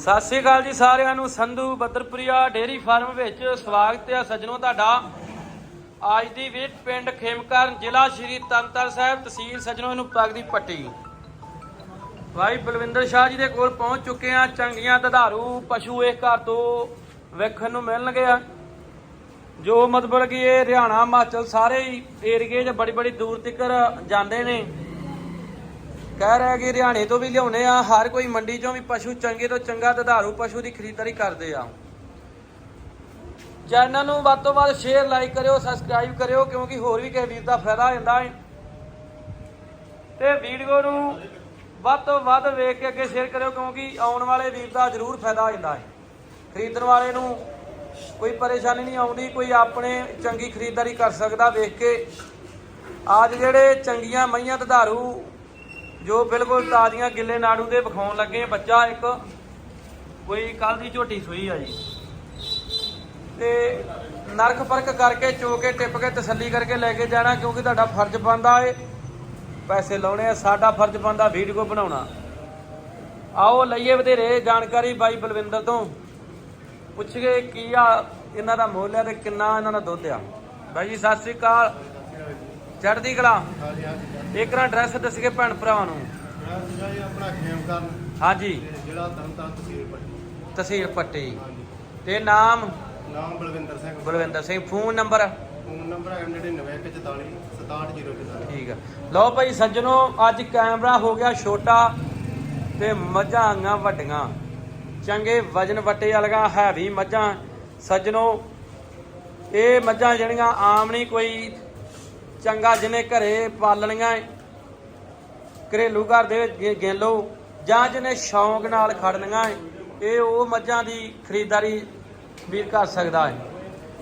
ਸਤਿ ਸ੍ਰੀ ਅਕਾਲ ਜੀ ਸਾਰਿਆਂ ਨੂੰ, ਸੰਧੂ ਬੱਦਰਪੁਰੀਆ ਡੇਰੀ ਫਾਰਮ ਵਿੱਚ ਸਵਾਗਤ ਹੈ ਸੱਜਣੋ ਤੁਹਾਡਾ। ਅੱਜ ਦੀ ਵਿਟ ਪਿੰਡ ਖੇਮਕਰਨ ਜ਼ਿਲ੍ਹਾ ਸ਼੍ਰੀ ਤੰਤਰ ਸਾਹਿਬ ਤਹਿਸੀਲ ਸੱਜਣੋ ਨੂੰ ਪਗਦੀ ਪੱਟੀ। ਭਾਈ ਬਲਵਿੰਦਰ ਸ਼ਾਹ ਜੀ ਦੇ ਕੋਲ ਪਹੁੰਚ ਚੁੱਕੇ ਆ ਚੰਗੀਆਂ ਦੁਧਾਰੂ ਪਸ਼ੂ ਇਸ ਘਰ ਤੋਂ ਵੇਖਣ ਨੂੰ ਮਿਲਣਗੇ ਆ। ਜੋ ਮਤਲਬ ਕਿ ਇਹ ਹਰਿਆਣਾ, ਹਿਮਾਚਲ ਸਾਰੇ ਏਰੀਏ 'ਚ ਬੜੀ ਬੜੀ ਦੂਰ ਤੱਕ ਜਾਂਦੇ ਨੇ। ਕਹਿ ਰਿਹਾ ਕਿ ਹਰਿਆਣੇ ਤੋਂ ਵੀ ਲਿਆਉਣੇ ਆ, ਹਰ ਕੋਈ ਮੰਡੀ ਚੋਂ ਵੀ ਪਸ਼ੂ ਚੰਗੇ ਤੋਂ ਚੰਗਾ ਦੁਧਾਰੂ ਪਸ਼ੂ ਦੀ ਖਰੀਦਦਾਰੀ ਕਰਦੇ ਆ। ਚੈਨਲ ਨੂੰ ਵੱਧ ਤੋਂ ਵੱਧ ਸ਼ੇਅਰ ਲਾਈਕ ਕਰਿਓ ਸਬਸਕ੍ਰਾਈਬ ਕਰਿਓ, ਕਿਉਂਕਿ ਹੋਰ ਵੀ ਕਿਸੇ ਵੀਰ ਦਾ ਫਾਇਦਾ ਹੋ ਜਾਂਦਾ ਹੈ। ਤੇ ਵੀਡੀਓ ਨੂੰ ਵੱਧ ਤੋਂ ਵੱਧ ਵੇਖ ਕੇ ਅੱਗੇ ਸ਼ੇਅਰ ਕਰਿਓ, ਕਿਉਂਕਿ ਆਉਣ ਵਾਲੇ ਵੀਰ ਦਾ ਜ਼ਰੂਰ ਫਾਇਦਾ ਹੋ ਜਾਂਦਾ ਹੈ। ਖਰੀਦਣ ਵਾਲੇ ਨੂੰ ਕੋਈ ਪਰੇਸ਼ਾਨੀ ਨਹੀਂ ਆਉਂਦੀ, ਕੋਈ ਆਪਣੇ ਚੰਗੀ ਖਰੀਦਦਾਰੀ ਕਰ ਸਕਦਾ ਵੇਖ ਕੇ। ਅੱਜ ਜਿਹੜੇ ਚੰਗੀਆਂ ਮਈਆਂ ਦੁਧਾਰੂ ਜੋ ਬਿਲਕੁਲ ਤਾਜ਼ੀਆਂ ਗਿੱਲੇ ਨਾੜੂ ਦੇ ਵਿਖਾਉਣ ਲੱਗੇ। ਬੱਚਾ ਇੱਕ ਕੋਈ ਕੱਲ ਦੀ ਝੋਟੀ ਸੂਈ ਆ ਜੀ। ਤੇ ਨਰਕ ਫ਼ਰਕ ਕਰਕੇ ਚੋ ਕੇ ਟਿਪ ਕੇ ਤਸੱਲੀ ਕਰਕੇ ਲੈ ਕੇ ਜਾਣਾ, ਕਿਉਂਕਿ ਤੁਹਾਡਾ ਫਰਜ਼ ਬਣਦਾ ਏ। ਪੈਸੇ ਲਾਉਣੇ ਆ, ਸਾਡਾ ਫਰਜ਼ ਬਣਦਾ ਵੀਡੀਓ ਬਣਾਉਣਾ। ਆਓ, ਲਈਏ ਵਧੇਰੇ ਜਾਣਕਾਰੀ ਬਾਈ ਬਲਵਿੰਦਰ ਤੋਂ। ਪੁੱਛਗੇ ਕੀ ਆ ਇਹਨਾਂ ਦਾ ਮੁੱਲ ਹੈ ਤੇ ਕਿੰਨਾ ਇਹਨਾਂ ਦਾ ਦੁੱਧ ਆ। ਬਾਈ ਜੀ, ਸਤਿ ਸ੍ਰੀ ਅਕਾਲ। ਚੜ੍ਹਦੀ ਕਲਾ। ਹਾਂਜੀ ਹਾਂਜੀ। ਇੱਕ ਨਾ ਐਡਰੈਸ ਦੱਸੀਏ ਭੈਣ ਭਰਾਵਾਂ ਨੂੰ। ਆਪਣਾ ਖੇਮ ਕਰਨ। ਹਾਂਜੀ। ਤਰਨਤਾਰਨ ਤਹਿਸੀਲ ਪੱਟੀ। ਤਹਿਸੀਲ ਪੱਟੀ। ਹਾਂਜੀ। ਤੇ ਨਾਮ? ਨਾਮ Balwinder Singh. Balwinder Singh. Phone number? Phone number ਹੈ 9944 67044 ਠੀਕ ਆ। ਲਓ ਭਾਈ ਸੱਜਣੋ ਅੱਜ ਕੈਮਰਾ ਹੋ ਗਿਆ ਛੋਟਾ ਤੇ ਮੱਝਾਂ ਆਂਗਾ ਵੱਡੀਆਂ। ਚੰਗੇ ਵਜਨ ਵੱਟੇ ਵਾਲੀਆਂ ਹੈਵੀ ਮੱਝਾਂ। ਸੱਜਣੋ ਇਹ ਮੱਝਾਂ ਜਿਹੜੀਆਂ ਆਮ ਨਹੀਂ ਕੋਈ ਚੰਗਾ ਜਿਹਨੇ ਘਰੇ ਪਾਲਣੀਆਂ ਘਰੇਲੂ ਘਰ ਦੇ ਵਿੱਚ ਗਿਣ ਲਓ ਜਾਂ ਜਿਹਨੇ ਸ਼ੌਂਕ ਨਾਲ ਖੜਨੀਆਂ ਇਹ ਉਹ ਮੱਝਾਂ ਦੀ ਖਰੀਦਦਾਰੀ ਵੀਰ ਕਰ ਸਕਦਾ ਹੈ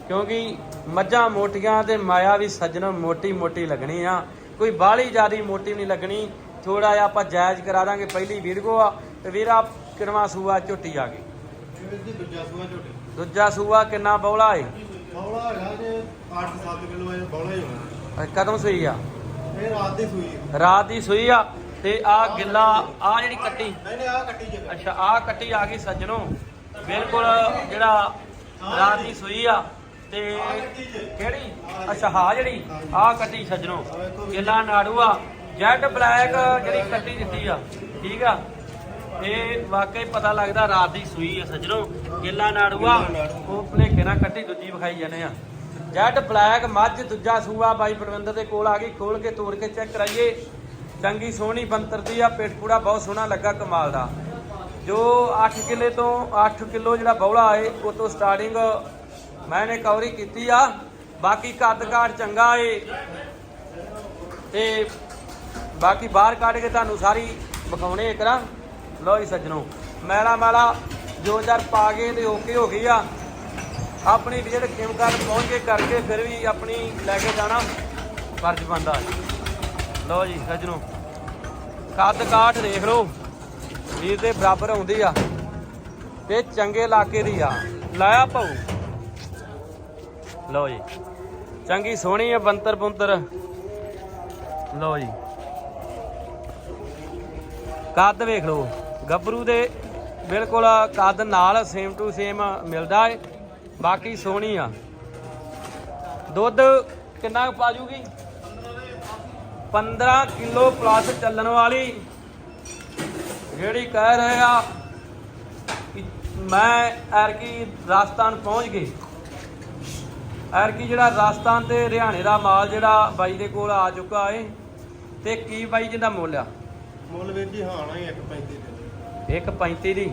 ਕਿਉਂਕਿ ਮੱਝਾਂ ਮੋਟੀਆਂ ਤੇ ਮਾਇਆ ਵੀ ਸੱਜਣ ਮੋਟੀ ਮੋਟੀ ਲੱਗਣੀ ਆ। ਕੋਈ ਬਾਹਲੀ ਜ਼ਿਆਦੀ ਮੋਟੀ ਨਹੀਂ ਲੱਗਣੀ ਥੋੜਾ ਜਿਹਾ ਆਪਾਂ ਜਾਇਜ਼ ਕਰਾ ਦਾਂਗੇ। ਪਹਿਲੀ ਵੀਡੀਓ ਆ ਤੇ ਵੀਰ ਆ ਕਿਨਵਾ ਸੂਆ ਝੋਟੀ ਆ ਗਈ। ਵੀਰ ਦੂਜਾ ਸੂਆ ਝੋਟੀ। ਦੂਜਾ ਸੂਆ ਕਿੰਨਾ ਬੌਲਾ ਏ? ਬੌਲਾ ਹੈਗਾ ਜੇ 8-7 ਕਿਲੋ ਇਹ ਬੌਲਾ ਹੀ ਹੋਣਾ। ਇਹ ਕਦੋਂ ਸੂਈ ਆ। ਇਹ ਰਾਤ ਦੀ ਸੂਈ ਹੈ। ਰਾਤ ਦੀ ਸੂਈ ਆ ਤੇ ਆ ਗਿੱਲਾ ਆ। ਜਿਹੜੀ ਕੱਟੀ। ਨਹੀਂ ਨਹੀਂ ਆ ਕੱਟੀ ਜੇ ਅੱਛਾ ਆ ਕੱਟੀ ਆ ਗਈ ਸੱਜਣੋ। ਬਿਲਕੁਲ ਜਿਹੜਾ ਰਾਤ ਦੀ ਸੂਈ ਆ ਤੇ ਕਿਹੜੀ? ਅੱਛਾ ਹਾਂ ਜਿਹੜੀ ਆ ਕੱਟੀ ਸੱਜਣੋ। ਗਿੱਲਾ ਨਾੜੂ ਆ। ਜੈਟ ਬਲੈਕ ਜਿਹੜੀ ਕੱਟੀ ਦਿੱਤੀ ਆ। ਠੀਕ ਆ? ਇਹ ਵਾਕਈ ਪਤਾ ਲੱਗਦਾ ਰਾਤ ਦੀ ਸੂਈ ਆ ਸੱਜਣੋ। ਗਿੱਲਾ ਨਾੜੂ ਆ। ਉਹ ਭਲੇਖੇ ਨਾਲ ਕੱਟੀ ਦੂਜੀ ਵਿਖਾਈ ਜਾਂਦੇ ਆ। ਜੈਟ ਬਲੈਕ, ਮੱਝ, ਦੂਜਾ ਸੂਆ, ਬਾਈ ਪਰਵਿੰਦਰ ਦੇ ਕੋਲ ਆ ਗਈ। ਖੋਲ ਕੇ, ਤੋੜ ਕੇ ਚੈੱਕ ਕਰਾਈਏ। ਚੰਗੀ ਸੋਹਣੀ ਬੰਤਰ ਦੀ ਆ, ਪੇਟ ਪੂੜਾ ਬਹੁਤ ਸੋਹਣਾ ਲੱਗਾ ਕਮਾਲ ਦਾ। ਜੋ 8 ਕਿੱਲੇ ਤੋਂ 8 ਕਿਲੋ ਜਿਹੜਾ ਬੌਲਾ ਏ ਉਹ ਤੋਂ ਸਟਾਰਟਿੰਗ ਮੈਂ ਕਵਰੀ ਕੀਤੀ ਆ। ਬਾਕੀ ਕੱਦ ਕਾਠ ਚੰਗਾ ਏ। ਤੇ ਬਾਕੀ ਬਾਹਰ ਕੱਢ ਕੇ ਤੁਹਾਨੂੰ ਸਾਰੀ ਵਿਖਾਉਣੇ ਕਰਾਂ ਲੋ ਜੀ ਸੱਜਣੋ ਮੈਲਾ ਮੈਲਾ ਜੋ ਜਰ ਪਾ ਗਏ ਤੇ ਓਕੇ ਹੋ ਗਈ ਆ। ਆਪਣੀ ਵਿਜਿਟ ਖੇਮਕਾਰ ਪਹੁੰਚ ਕੇ ਕਰਕੇ ਫਿਰ ਵੀ ਆਪਣੀ ਲੈ ਕੇ ਜਾਣਾ ਫਰਜ਼ ਬਣਦਾ ਲੋ ਜੀ, ਸੱਜਣੋ। ਕੱਦ ਕਾਠ ਦੇਖ ਲਓ, ਵੀਰ ਦੇ ਬਰਾਬਰ ਆਉਂਦੀ ਆ ਤੇ ਚੰਗੇ ਇਲਾਕੇ ਦੀ ਆ। ਲਾਇਆ ਭਾਊ। ਲਓ ਜੀ, ਚੰਗੀ ਸੋਹਣੀ ਆ ਬੰਤਰ ਬੰਤਰ। ਲਓ ਜੀ। ਕੱਦ ਵੇਖ ਲਓ, ਗੱਭਰੂ ਦੇ ਬਿਲਕੁਲ ਕੱਦ ਨਾਲ ਸੇਮ ਟੂ ਸੇਮ ਮਿਲਦਾ ਏ। ਬਾਕੀ ਸੋਹਣੀ ਆ। ਦੁੱਧ ਕਿੰਨਾ ਪਾ ਜੂਗੀ? 15 ਕਿਲੋ ਪਲੱਸ ਚੱਲਣ ਵਾਲੀ। ਜਿਹੜੀ ਕਹਿ ਰਹੇ ਆ ਕਿ ਮੈਂ ਐਰਕੀ ਰਾਜਸਥਾਨ ਪਹੁੰਚ ਗਈ। ਐਰਕੀ ਜਿਹੜਾ ਰਾਜਸਥਾਨ ਤੇ ਹਰਿਆਣੇ ਦਾ ਮਾਲ ਜਿਹੜਾ ਬਾਈ ਦੇ ਕੋਲ ਆ ਚੁੱਕਾ ਏ। ਤੇ ਕੀ ਬਾਈ ਜਿਹਦਾ ਮੁੱਲ ਆ? ਮੁੱਲ ਵੀਰ ਜੀ ਹਾਂ ਨਾ 1.35 ਦੇ। 1.35 ਦੀ।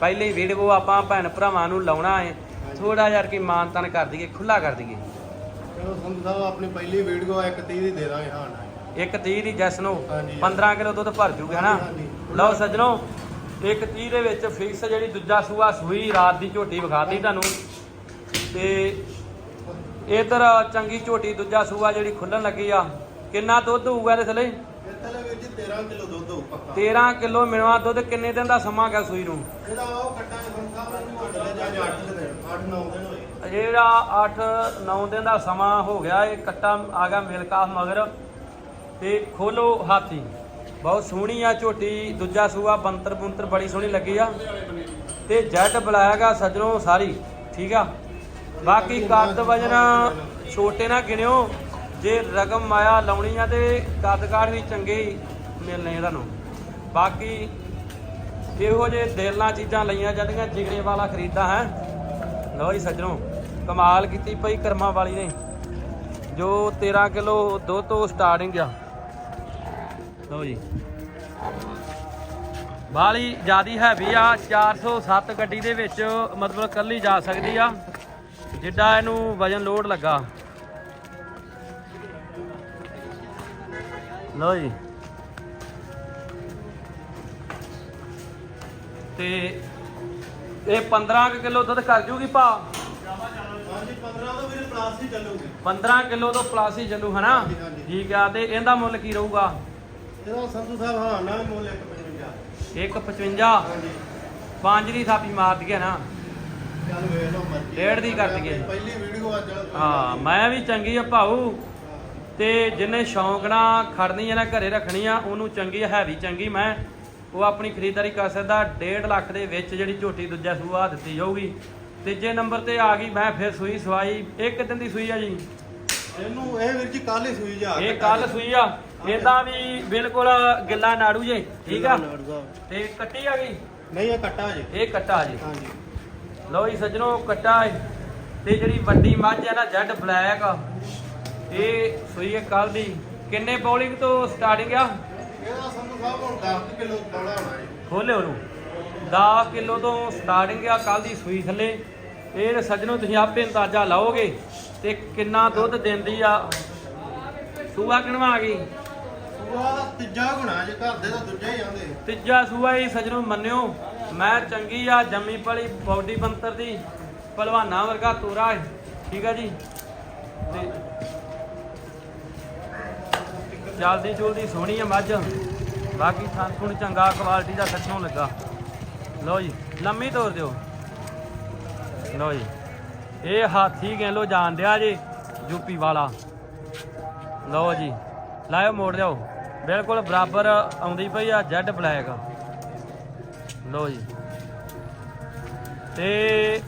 ਪਹਿਲੀ ਵੀਡੀਓ ਆਪਾਂ ਭੈਣ ਭਰਾਵਾਂ ਨੂੰ ਲਾਉਣਾ ਏ। ਥੋੜਾ ਜਿਹਾ ਕਿ ਮਾਨਤਨ ਕਰ ਦਈਏ ਖੁੱਲਾ ਕਰ ਦਈਏ। ਚਲੋ ਸੰਧੂ ਸਾਹਿਬ ਆਪਣੀ ਪਹਿਲੀ ਵੀਡੀਓ 1.30 ਦੀ ਦੇ ਦਾਂਗੇ ਹਾਂ ਨਾ। ਇੱਕ 30 ਦੀ ਜੈਸ ਨੂੰ ਹਾਂਜੀ। 15 ਕਿਲੋ ਦੁੱਧ ਭਰ ਜੂਗਾ ਹਨਾ ਹਾਂਜੀ, ਲਓ ਸੱਜਣੋ ਇੱਕ 30 ਦੇ ਵਿੱਚ ਫਿਕਸ ਜਿਹੜੀ ਦੂਜਾ ਸੂਆ ਸੂਈ ਰਾਤ ਦੀ ਝੋਟੀ ਵਿਖਾਤੀ ਤੁਹਾਨੂੰ। ਤੇ ਇਧਰ ਚੰਗੀ ਝੋਟੀ ਦੂਜਾ ਸੂਆ ਜਿਹੜੀ ਖੁੱਲਣ ਲੱਗੀ ਆ। ਕਿੰਨਾ ਦੁੱਧ ਹੋਊਗਾ ਇਹਦੇ ਥੱਲੇ? ਜੀ 13 ਕਿਲੋ ਦੁੱਧ ਹੋਊ ਪੱਕਾ। 13 ਕਿਲੋ ਮਿਲਵਾ ਦੁੱਧ ਕਿੰਨੇ ਦਿਨ ਦਾ ਸਮਾਂ ਗਿਆ ਸੂਈ ਨੂੰ? ਇਹਦਾ ਉਹ ਕੱਟਾਂਗੇ ਸੰਧੂ ਸਾਹਿਬ ਨੂੰ ਘੰਟੇ ਜਾਂ 8 ਦਿਨ 8-9 ਦਿਨ ਹੋਏ। ਜਿਹੜਾ 8-9 ਦਿਨ ਦਾ ਸਮਾਂ ਹੋ ਗਿਆ ਇਹ ਕੱਟਾ ਆ ਗਿਆ ਮਿਲਕਾਫ ਮਗਰ ਤੇ ਖੋਲੋ ਹਾਥੀ। ਬਹੁਤ ਸੋਹਣੀ ਆ ਝੋਟੀ ਦੂਜਾ ਸੂਆ ਬੰਤਰ ਬੁੰਤਰ ਬੜੀ ਸੋਹਣੀ ਲੱਗੀ ਆ। ਤੇ ਜੈਡ ਬਲੈਕ ਆ ਸੱਜਣੋ ਸਾਰੀ ਠੀਕ ਆ? ਬਾਕੀ ਕੱਦ ਵਜਨ ਛੋਟੇ ਨਾ ਗਿਣਿਓ ਜੇ ਰਕਮ ਮਾਇਆ ਲਾਉਣੀ ਆ ਤੇ ਕੱਦ ਕਾਠ ਵੀ ਚੰਗੇ ਮਿਲਣੇ ਤੁਹਾਨੂੰ। ਬਾਕੀ ਇਹੋ ਜੇ ਦਿਲ ਨਾਲ ਚੀਜ਼ਾਂ ਲਈਆਂ ਜਾਂਦੀਆਂ, ਜਿਗਰੇ ਵਾਲਾ ਖਰੀਦਾ ਹੈ। ਲਓ ਜੀ ਸੱਜਣੋ, ਕਮਾਲ ਕੀਤੀ ਪਈ ਕਰਮਾਂ ਵਾਲੀ ਨੇ। ਜੋ 13 ਕਿਲੋ ਦੁੱਧ ਤੋਂ ਸਟਾਰਟਿੰਗ ਆ। ਲਓ ਜੀ। ਬਾਲੀ ਜਿਆਦੀ ਹੈਵੀ ਆ 407 ਗੱਡੀ ਦੇ ਵਿੱਚ ਮਤਲਬ ਕੱਲੀ ਜਾ ਸਕਦੀ ਆ। ਜਿੱਡਾ ਇਹਨੂੰ ਵਜਨ ਲੋਡ ਲੱਗਾ। ਲਓ ਜੀ। ਤੇ ਇਹ 15 ਕਿਲੋ ਦੁੱਧ ਕਰ ਜੂਗੀ ਭਾ? ਹਾਂਜੀ 15 ਤੋਂ ਵੀਰੇ ਪਲਾਸ ਹੀ ਚੱਲੂਗੀ। 15 ਕਿਲੋ ਤੋਂ ਪਲੱਸ ਹੀ ਚੱਲੂ ਹਨਾ। ਠੀਕ ਆ ਤੇ ਇਹਦਾ ਮੁੱਲ ਕੀ ਰਹੂਗਾ? ਇਹਦਾ ਸੰਧੂ ਸਾਹਿਬ ਹਾਂ ਨਾ ਵੀ ਮੁੱਲ 155 155 ਹਾਂਜੀ। ਪੰਜ ਦੀ ਥਾਪੀ ਮਾਰ ਦਈਏ ਨਾ। ਚੱਲ ਵੇਖ ਲਓ ਮਰਜ਼ੀ। ਡੇਢ ਦੀ ਕਰ ਦਈਏ। ਪਹਿਲੀ ਵੀਡੀਓ ਅੱਜ ਹਾਂ ਮੈਂ ਵੀ ਚੰਗੀ ਆ ਭਾਊ। ਤੇ ਜਿੰਨੇ ਸ਼ੌਂਕ ਨਾਲ ਖੜਨੀ ਆ ਨਾ ਘਰੇ ਰੱਖਣੀ ਆ ਉਹਨੂੰ ਚੰਗੀ ਹੈਵੀ ਚੰਗੀ ਮੈਂ। ਉਹ ਆਪਣੀ ਖਰੀਦਦਾਰੀ ਕਰ ਸਕਦਾ 1.5 ਲੱਖ ਦੇ ਵਿੱਚ ਜਿਹੜੀ ਝੋਟੀ ਦੂਜਾ ਸੂਆ ਦਿੱਤੀ ਜਾਊਗੀ। ਤੀਜੇ ਨੰਬਰ ਤੇ ਆ ਗਈ ਮੈਂ ਫਿਰ ਸੂਈ ਸਵਾਈ ਇੱਕ ਦਿਨ ਦੀ ਸੂਈ ਆ ਜੀ। ਇਹਨੂੰ ਇਹ ਵੀਰ ਜੀ ਕੱਲ ਹੀ ਸੂਈ ਜਾ ਇਹ ਕੱਲ ਸੂਈ ਆ। ਇਹਦਾ ਵੀ ਬਿਲਕੁਲ ਗਿੱਲਾ ਨਾੜੂ ਜੇ ਠੀਕ ਆ? ਤੇ ਕੱਟੀ ਆ ਗਈ? ਨਹੀਂ ਇਹ ਕੱਟਾ ਜੀ। ਇਹ ਕੱਟਾ ਜੀ। ਹਾਂਜੀ। ਲਓ ਜੀ ਸੱਜਣੋ ਕੱਟਾ ਤੇ ਜਿਹੜੀ ਵੱਡੀ ਮੱਝ ਹੈ ਨਾ ਜੈਡ ਬਲੈਕ ਇਹ ਸੂਈ ਹੈ ਕੱਲ ਦੀ। ਕਿੰਨੇ ਬੌਲਿੰਗ ਤੋਂ ਸਟਾਰਟਿੰਗ ਆ? ਇਹਦਾ ਸੰਧੂ ਸਾਹਿਬ ਹੁਣ 10 ਕਿਲੋ ਬੋਲਾ ਹੋਣਾ ਜੀ। ਖੋਲੇ ਉਹਨੂੰ 10 ਕਿਲੋ ਤੋਂ ਸਟਾਰਟਿੰਗ ਆ ਕੱਲ ਦੀ ਸੂਈ ਥੱਲੇ। ਇਹ ਸੱਜਣੋ ਤੁਸੀਂ ਆਪੇ ਅੰਦਾਜ਼ਾ ਲਾਓਗੇ ਤੇ ਕਿੰਨਾ ਦੁੱਧ ਦਿੰਦੀ ਆ। ਸੂਆ ਕਿਣਵਾ ਆ ਗਈ? ਸੂਆ ਤੀਜਾ ਗੁਣਾ ਜੇ ਘਰ ਦੇ ਤਾਂ ਦੂਜਾ ਹੀ ਆਂਦੇ ਤੀਜਾ ਸੂਆ ਹੀ ਸੱਜਣੋ ਮੰਨਿਓ। ਮੈਂ ਚੰਗੀ ਆ ਜੰਮੀ ਪਲੀ ਬੌਡੀ ਬੰਤਰ ਦੀ। ਪਹਿਲਵਾਨਾ ਵਰਗਾ ਤੋਰਾ ਠੀਕ ਆ ਜੀ? ਤੇ ਜਲਦੀ ਜੁਲਦੀ ਸੋਹਣੀ ਆ ਮੱਝ। ਬਾਕੀ ਥਣ ਚੰਗਾ ਕੁਆਲਿਟੀ ਦਾ ਸੱਚੋਂ ਲੱਗਾ। ਲਓ ਜੀ, ਲੰਮੀ ਤੋਰ ਦਿਓ। ਲਓ ਜੀ, ਇਹ ਹਾਥੀ ਗੈਲੋ ਜਾਣ ਦਿਆ ਜੀ, ਯੂਪੀ ਵਾਲਾ। ਲਓ ਜੀ, ਲਾਇਓ ਮੋੜ ਦਿਓ ਬਿਲਕੁਲ ਬਰਾਬਰ ਆਉਂਦੀ ਪਈ ਆ, ਜੈਡ ਬਲੈਕ। ਲਓ ਜੀ। ਤੇ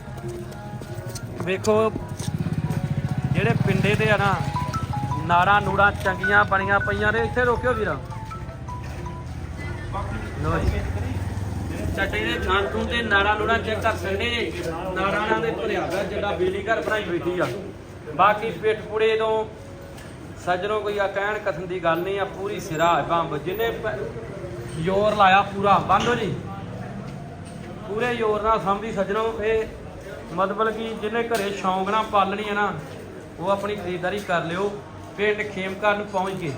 ਵੇਖੋ, ਜਿਹੜੇ ਪਿੰਡੇ ਤੇ ਆ ਨਾ ਨਾੜਾਂ ਨੂੜਾਂ ਚੰਗੀਆਂ ਬਣੀਆਂ ਪਈਆਂ ਨੇ। ਇੱਥੇ ਰੋਕਿਓ ਵੀਰ। ਲਓ ਜੀ। ਚੱਟੇ ਦੇ ਥਾਂ ਥੂੰ ਤੇ ਨਾੜਾਂ ਨੂੜਾਂ ਚੈੱਕ ਕਰ ਸਕਦੇ ਜੀ? ਨਾੜਾਂ ਨਾਲ ਦੇ ਭਰਿਆ ਹੋਇਆ ਜਿਹੜਾ ਬਿਜਲੀ ਘਰ ਬਣਾਈ ਬੈਠੀ ਆ। ਬਾਕੀ ਪਿੱਠ ਪੁੜੇ ਤੋਂ ਸੱਜਣੋ ਕੋਈ ਆ ਕਹਿਣ ਕਥਨ ਦੀ ਗੱਲ ਨਹੀਂ ਆ, ਪੂਰੀ ਸਿਰਾ ਬੰਬ। ਜਿਹਨੇ ਜ਼ੋਰ ਲਾਇਆ ਪੂਰਾ, ਬੰਦੋ ਜੀ। ਪੂਰੇ ਜ਼ੋਰ ਨਾਲ ਸੰਭੀ ਸੱਜਣੋ। ਇਹ ਮਤਲਬ ਕਿ ਜਿਹਨੇ ਘਰੇ ਸ਼ੌਂਕ ਨਾਲ ਪਾਲਣੀ ਹੈ ਨਾ, ਉਹ ਆਪਣੀ ਖਰੀਦਦਾਰੀ ਕਰ ਲਿਓ। ਪਿੰਡ ਖੇਮਕਰ ਨੂੰ ਪਹੁੰਚ ਕੇ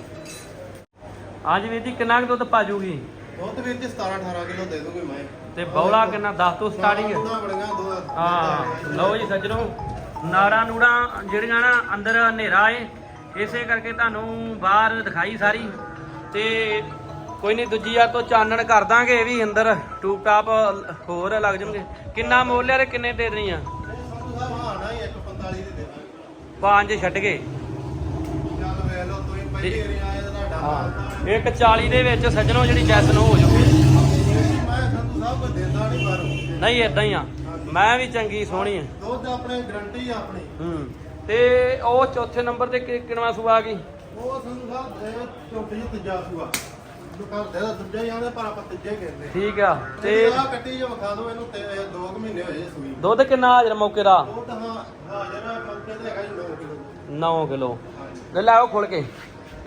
ਹਾਂਜੀ ਵੀਰ ਜੀ ਕਿੰਨਾ ਕੁ ਦੁੱਧ ਪਾ ਜੂਗੀ ਦੁੱਧ ਵੀਰ ਜੀ 17 18 ਕਿਲੋ ਦੇ ਦੂਗੀ ਮੈਂ। ਤੇ ਬੌਲਾ ਕਿੰਨਾ 10 ਤੋਂ ਸਟਾਰਟਿੰਗ ਹੈ ਲਓ ਜੀ ਸੱਜਣੋ ਨਾੜਾਂ ਨੂੜਾਂ ਜਿਹੜੀਆਂ ਨਾ ਅੰਦਰ ਹਨੇਰਾ ਏ ਇਸੇ ਕਰਕੇ ਤੁਹਾਨੂੰ ਬਾਹਰ ਦਿਖਾਈ ਸਾਰੀ। ਤੇ ਕੋਈ ਨਹੀਂ ਦੂਜੀ ਆ ਤੋਂ ਚਾਨਣ ਕਰ ਦਾਂਗੇ ਇਹ ਵੀ ਅੰਦਰ ਟੂਪ ਟਾਪ ਹੋਰ ਲੱਗ ਜਾਣਗੇ। ਕਿੰਨਾ ਮੁੱਲ ਆ ਤੇ ਕਿੰਨੇ ਦੇ ਦੇਣੀ ਆ? ਇਹ ਸੰਧੂ ਸਾਹਿਬ ਹਾਂ ਨਾ ਹੀ 145 ਦੀ ਦੇ ਦਾਂਗੇ। ਪੰਜ ਛੱਡ ਗਏ ਚੱਲ ਵੇਖ ਲਓ ਤੁਸੀਂ ਪਹਿਲੀ ਵਾਰੀ ਆਏ ਤਾਂ ਇੱਕ 40 ਦੇ ਵਿੱਚ ਸੱਜਣੋ ਜਿਹੜੀ ਜੈਸ ਨੂੰ ਹੋ ਜੂਗੀ ਨਹੀਂ ਇਦਾਂ ਹੀ ਆ। ਮੈਂ ਵੀ ਚੰਗੀ ਸੋਹਣੀ ਆ। ਦੁੱਧ ਆਪਣੇ ਗਰੰਟੀ ਆਪਣੀ। ਹੂੰ। ਤੇ ਉਹ ਚੌਥੇ ਨੰਬਰ ਤੇ ਕਿ- ਕਿੰਨਵਾਂ ਸੂਆ ਆ ਗਈ? ਉਹ ਸੰਧੂ ਸਾਹਿਬ ਜੀ ਤੀਜਾ ਸੂਆ। ਦਾ ਹੀ ਠੀਕ ਆ। ਤੇ ਆ ਕੱਟੀ ਜੋ ਵਿਖਾ ਦਿਓ ਇਹਨੂੰ ਤੇ 2 ਮਹੀਨੇ ਹੋਏ ਸੂਈ ਦੁੱਧ ਕਿੰਨਾ ਹਾਜ਼ਰ ਮੌਕੇ ਦਾ? ਤਾਂ ਹਾਂ ਹਾਜ਼ਰ ਮੌਕੇ ਤੇ ਹੈਗਾ ਜੀ 9 ਕਿਲੋ। 9 ਕਿਲੋ। ਲੈ ਖੋਲ ਕੇ।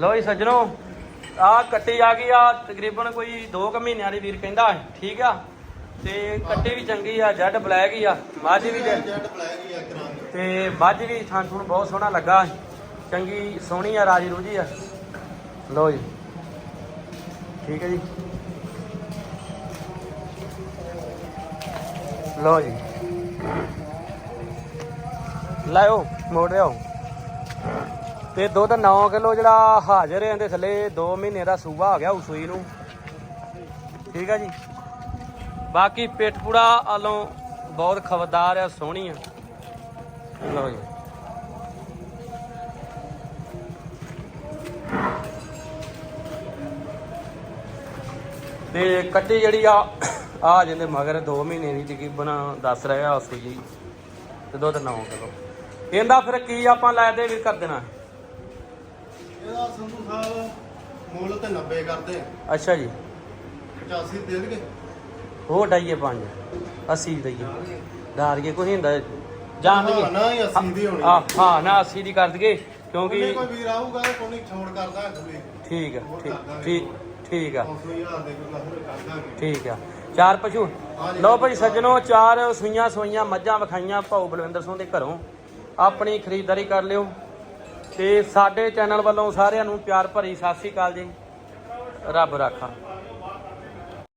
ਲਓ ਜੀ ਸੱਜਣੋ ਆ ਕੱਟੀ ਆ ਗਈ ਆ ਤਕਰੀਬਨ ਕੋਈ 2 ਕੁ ਮਹੀਨਿਆਂ ਦੀ ਵੀਰ ਕਹਿੰਦਾ ਠੀਕ ਆ? ਤੇ ਕੱਟੀ ਵੀ ਚੰਗੀ ਆ ਜੈਡ ਬਲੈਕ ਹੀ ਆ ਮੱਝ ਵੀ ਜੈ- ਜੈਟ ਬਲੈਕ ਹੀ ਆ ਕਰਾਂ ਤੇ ਮੱਝ ਵੀ ਥਾਂ ਥੂਣ ਬਹੁਤ ਸੋਹਣਾ ਲੱਗਾ ਚੰਗੀ ਸੋਹਣੀ ਆ ਰਾਜੀ ਰੂਜੀ ਆ। ਲਓ ਜੀ ਠੀਕ ਹੈ ਜੀ। ਲਓ ਜੀ। ਲਾਓ ਮੋੜ ਰਿਓ ਤੇ ਦੁੱਧ 9 ਕਿਲੋ ਜਿਹੜਾ ਹਾਜ਼ਰ ਹੈ ਇਹਦੇ ਥੱਲੇ 2 ਮਹੀਨੇ ਦਾ ਸੂਬਾ ਹੋ ਗਿਆ ਉਸੂਈ ਨੂੰ। ਠੀਕ ਹੈ ਜੀ। ਬਾਕੀ ਪਿੱਠ ਪੂੜਾ ਵਾਲੋਂ ਬਹੁਤ ਖਬਰਦਾਰ ਆ, ਸੋਹਣੀ ਆ। ਲਓ ਜੀ। ਤੇ ਕੱਟੀ ਜਿਹੜੀ ਆ ਆ ਜਾਂਦੇ ਮਗਰ 2 ਮਹੀਨੇ ਦੀ ਤਕਰੀਬਨ ਦੱਸ ਰਿਹਾ ਉਸ ਜੀ ਤੇ ਦੁੱਧ 9 ਕਿਲੋ। ਇਹਦਾ ਫਿਰ ਕੀ ਆਪਾਂ ਲੈ ਦੇ ਵੀ ਕਰ ਦੇਣਾ। ਇਹਦਾ ਸੰਧੂ ਸਾਹਿਬ ਮੁੱਲ ਤੇ 90 ਕਰਦੇ ਆ। ਅੱਛਾ ਜੀ। 85 ਦੇ ਦੇਣਗੇ? ਉਹ ਡਾਈਏ 5 80 ਦਈਏ ਕੋਈ ਹੁੰਦਾ। ਜਾਣ ਹਾਂ, ਨਾ ਹੀ 80 ਦੀ ਹੋਣੀ। ਆ ਹਾਂ ਨਾ 80 ਦੀ ਕਰ ਦਈਏ ਕਿਉਂਕਿ ਕੋਈ ਵੀਰ ਆਊਗਾ ਤਾਂ ਕੋਈ ਛੋੜ ਕਰਦਾ ਅਗਲੇ ਠੀਕ ਆ ਠੀਕ ਠੀਕ ਠੀਕ ਆ। 5000 ਦੇ ਕੋਈ ਨਸਲ ਕਰ ਦਾਂਗੇ ਠੀਕ ਆ। ਚਾਰ ਪਸ਼ੂ। ਹਾਂਜੀ। ਲਓ ਭਾਈ ਸੱਜਣੋ ਚਾਰ ਸੂਈਆਂ ਸੂਈਆਂ ਮੱਝਾਂ ਵਿਖਾਈਆਂ ਭਾਊ ਬਲਵਿੰਦਰ ਸਿੰਘ ਦੇ ਘਰੋਂ। ਆਪਣੀ ਖਰੀਦਦਾਰੀ ਕਰ ਲਿਓ। ਤੇ ਸਾਡੇ ਚੈਨਲ ਵੱਲੋਂ ਸਾਰਿਆਂ ਨੂੰ ਪਿਆਰ ਭਰੀ ਸਤਿ ਸ੍ਰੀ ਅਕਾਲ ਜੀ। ਰੱਬ ਰਾਖਾ।